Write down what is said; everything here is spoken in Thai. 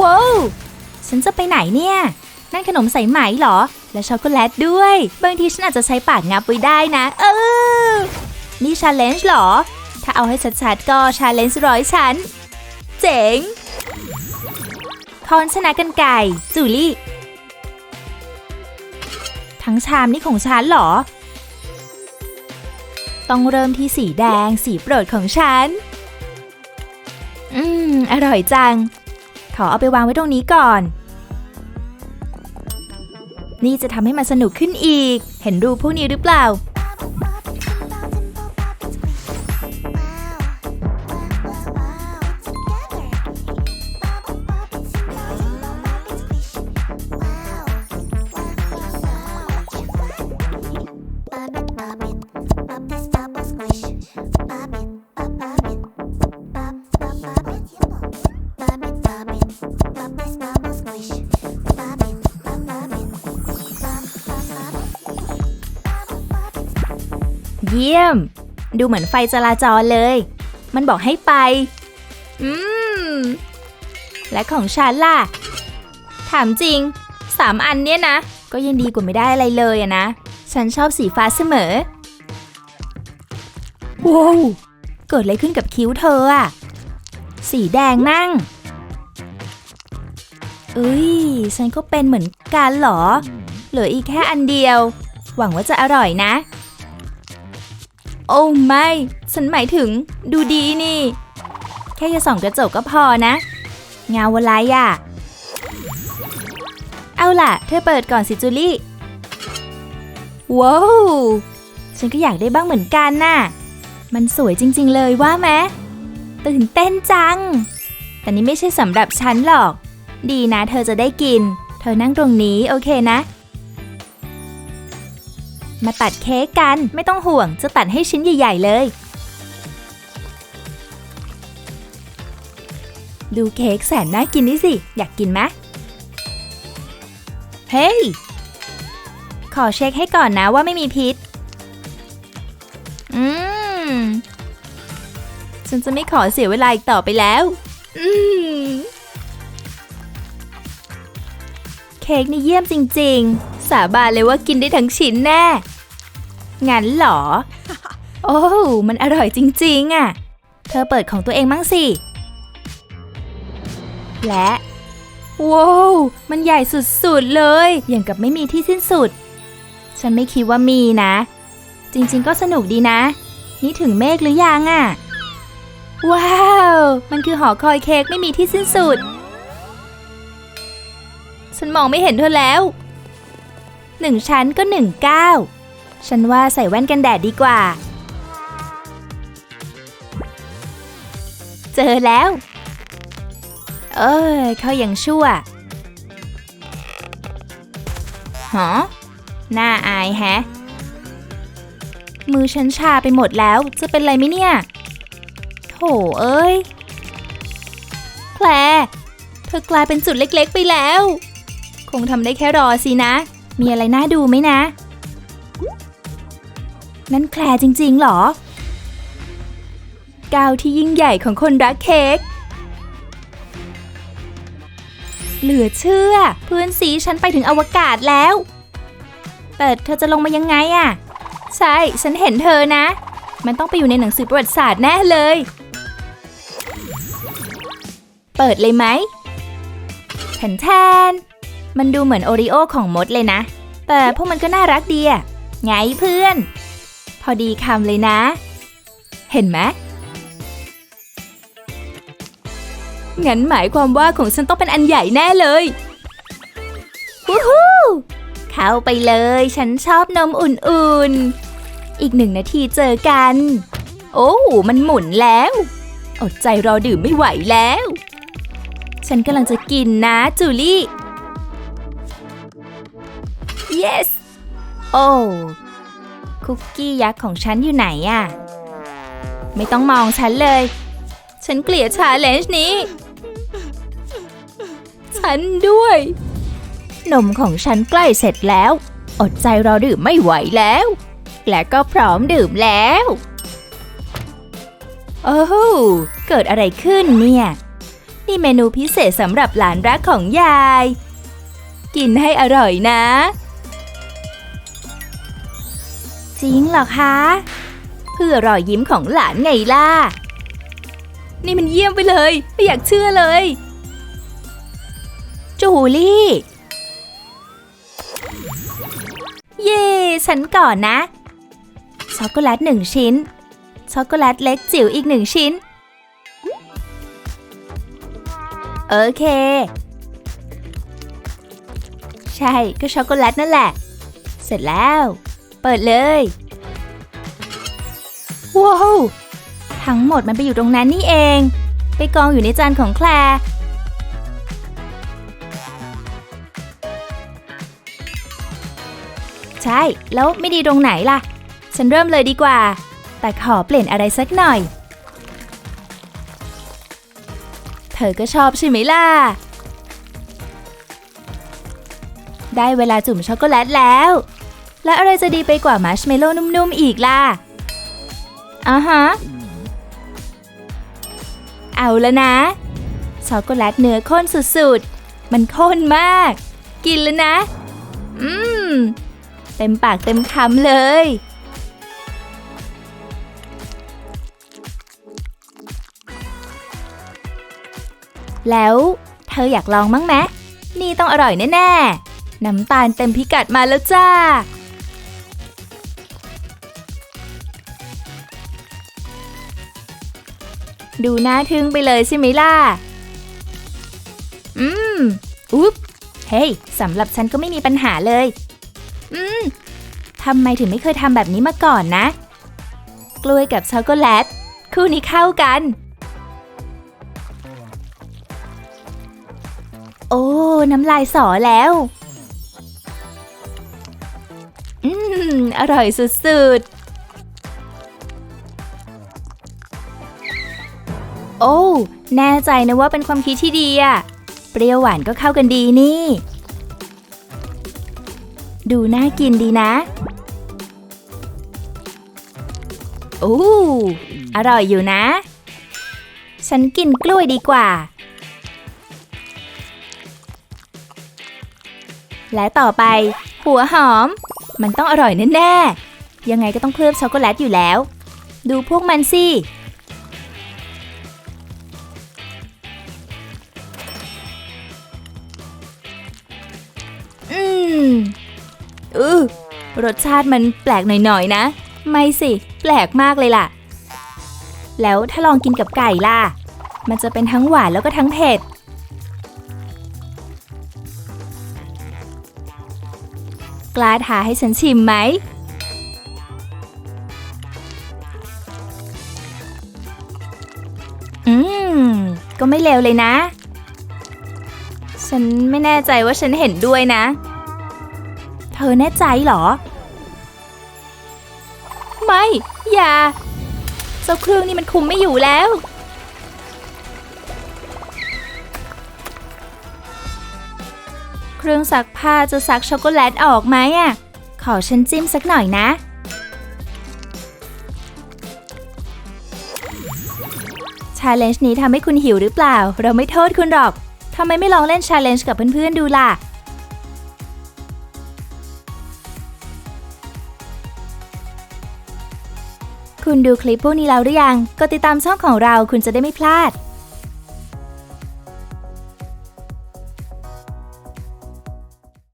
ว้าวฉันจะไปไหนเนี่ย นั่นขนมใส่ไหมเหรอ และช็อกโกแลตด้วย บางทีฉันอาจจะใช้ปากงับไว้ได้นะ เออ นี่ชาเลนจ์เหรอ ถ้าเอาให้ชัดๆก็ชาเลนจ์ร้อยชั้น เจ๋งคอนชนะกันไก่ จูลี่ ทั้งชามนี่ของฉันเหรอ ต้องเริ่มที่สีแดงสีโปรดของฉัน อืม อร่อยจัง ขอเอาไปวางไว้ตรงนี้ก่อน นี่จะทำให้มันสนุกขึ้นอีก เห็นรูปพวกนี้หรือเปล่า เยี่ยม ดูเหมือนไฟจราจรเลย มันบอกให้ไป อืม และของฉันล่ะ ถามจริง สามอันเนี่ยนะ ก็ยังดีกว่าไม่ได้อะไรเลยอะนะ ฉันชอบสีฟ้าเสมอ ว้าว เกิดอะไรขึ้นกับคิ้วเธออะสีแดงนั่งเอ้ย ฉันก็เป็นเหมือนกันเหรอ เหลืออีกแค่อันเดียว หวังว่าจะอร่อยนะ โอ้ไม่ ฉันหมายถึงดูดีนี่ แค่จะส่องกระจกก็พอนะ เงาอะไรอะ เอาล่ะ เธอเปิดก่อนสิจูลี่ ว้าว ฉันก็อยากได้บ้างเหมือนกันน่ะ มันสวยจริงๆเลยว่าไหมตื่นเต้นจัง แต่นี่ไม่ใช่สำหรับฉันหรอก ดีนะเธอจะได้กิน เธอนั่งตรงนี้โอเคนะ มาตัดเค้กกัน ไม่ต้องห่วงจะตัดให้ชิ้นใหญ่ ๆ เลย ดูเค้กแสนน่ากินนี่สิ อยากกินไหมเฮ้ยขอเช็คให้ก่อนนะว่าไม่มีพิษ อืม ฉันจะไม่ขอเสียเวลาอีกต่อไปแล้ว อืม เค้กนี่เยี่ยมจริง ๆ สาบานเลยว่ากินได้ทั้งชิ้นแน่ งั้นเหรอ โอ้มันอร่อยจริง ๆอะ เธอเปิดของตัวเองมั้งสิ และว้าวมันใหญ่สุดๆเลย อย่างกับไม่มีที่สิ้นสุด ฉันไม่คิดว่ามีนะ จริงๆก็สนุกดีนะ นี่ถึงเมฆหรือยังอะ ว้าว มันคือหอคอยเค้กไม่มีที่สิ้นสุด ฉันมองไม่เห็นเธอแล้ว หนึ่งชั้นก็หนึ่งเก้าฉันว่าใส่แว่นกันแดดดีกว่า เจอแล้ว เอ้ยเขายังชั่วฮะน่าอายแฮะ มือฉันชาไปหมดแล้วจะเป็นไรไหมเนี่ยโถเอ้ย แคลเธอกลายเป็นจุดเล็กๆไปแล้ว คงทำได้แค่รอสินะ มีอะไรน่าดูไหมนะ นั่นแคลจริงๆหรอ ก้าวที่ยิ่งใหญ่ของคนรักเค้ก เหลือเชื่อ เพื่อนสีฉันไปถึงอวกาศแล้ว แต่เธอจะลงมายังไงอะใช่ ฉันเห็นเธอนะ มันต้องไปอยู่ในหนังสือประวัติศาสตร์แน่เลย เปิดเลยไหมแทนแทน มันดูเหมือนโอริโอของมดเลยนะ แต่พวกมันก็น่ารักดีอะไงเพื่อน พอดีคำเลยนะ เห็นไหมงั้นหมายความว่าของฉันต้องเป็นอันใหญ่แน่เลยวู้ฮู้เข้าไปเลย ฉันชอบนมอุ่นๆ อีกหนึ่งนาทีเจอกัน โอ้มันหมุนแล้ว อดใจรอดื่มไม่ไหวแล้ว ฉันกำลังจะกินนะจูลี่ yes โอ้คุกกี้ยักษ์ของฉันอยู่ไหนอะไม่ต้องมองฉันเลย ฉันเกลียดชาเลนจ์นี้ ฉันด้วย นมของฉันใกล้เสร็จแล้ว อดใจรอดื่มไม่ไหวแล้ว และก็พร้อมดื่มแล้ว โอ้โหเกิดอะไรขึ้นเนี่ยนนี่เมนูพิเศษสำหรับหลานรักของยาย กินให้อร่อยนะ จริงเหรอคะ เพื่อรอยยิ้มของหลานไงล่ะ นี่มันเยี่ยมไปเลย ไม่อยากเชื่อเลย จูลี่ เย่ฉันก่อนนะ ช็อกโกแลตหนึ่งชิ้น ช็อกโกแลตเล็กจิ๋วอีกหนึ่งชิ้น โอเค ใช่ก็ช็อกโกแลตนั่นแหละ เสร็จแล้ว เปิดเลย ว้าว ทั้งหมดมันไปอยู่ตรงนั้นนี่เอง ไปกองอยู่ในจานของแคลร์ใช่ แล้วไม่ดีตรงไหนล่ะ ฉันเริ่มเลยดีกว่า แต่ขอเปลี่ยนอะไรสักหน่อย เธอก็ชอบใช่ไหมล่ะ ได้เวลาจุ่มช็อกโกแลตแล้ว และอะไรจะดีไปกว่ามาร์ชเมลโล่นุ่มๆอีกล่ะอ่าฮะ เอาแล้วนะ ช็อกโกแลตเนื้อข้นสุดๆ มันข้นมาก กินแล้วนะ อืม เต็มปากเต็มคำเลย แล้วเธออยากลองมั้งไหมนี่ต้องอร่อยแน่ๆ น้ำตาลเต็มพิกัดมาแล้วจ้า ดูน่าทึ่งไปเลยใช่ไหมล่ะ อืม อุ๊บ เฮ้ย สำหรับฉันก็ไม่มีปัญหาเลย อืม ทำไมถึงไม่เคยทำแบบนี้มาก่อนนะ กล้วยกับช็อกโกแลต คู่นี้เข้ากัน โอ้ น้ำลายสอแล้ว อืม อร่อยสุดๆ โอ้ แน่ใจนะว่าเป็นความคิดที่ดีอะเปรี้ยวหวานก็เข้ากันดีนี่ ดูน่ากินดีนะโอ้อร่อยอยู่นะ ฉันกินกล้วยดีกว่า และต่อไป หัวหอม มันต้องอร่อยแน่ๆ ยังไงก็ต้องเคลือบช็อกโกแลตอยู่แล้ว ดูพวกมันสิ รสชาติมันแปลกหน่อยๆนะ ไม่สิ แปลกมากเลยล่ะ แล้วถ้าลองกินกับไก่ล่ะ มันจะเป็นทั้งหวานแล้วก็ทั้งเผ็ด กล้าท้าให้ฉันชิมไหม อืม ก็ไม่เลวเลยนะ ฉันไม่แน่ใจว่าฉันเห็นด้วยนะ เธอแน่ใจเหรอ ไม่ อย่าเจ้าเครื่องนี่มันคุมไม่อยู่แล้ว เครื่องซักผ้าจะซักช็อกโกแลตออกไหมอะ ขอฉันจิ้มสักหน่อยนะ ชาเลนจ์นี้ทำให้คุณหิวหรือเปล่า เราไม่โทษคุณหรอกทำไมไม่ลองเล่นชาเลนจ์กับเพื่อนๆดูล่ะ คุณดูคลิปพวกนี้แล้วหรือยัง กดติดตามช่องของเราคุณจะได้ไม่พลาด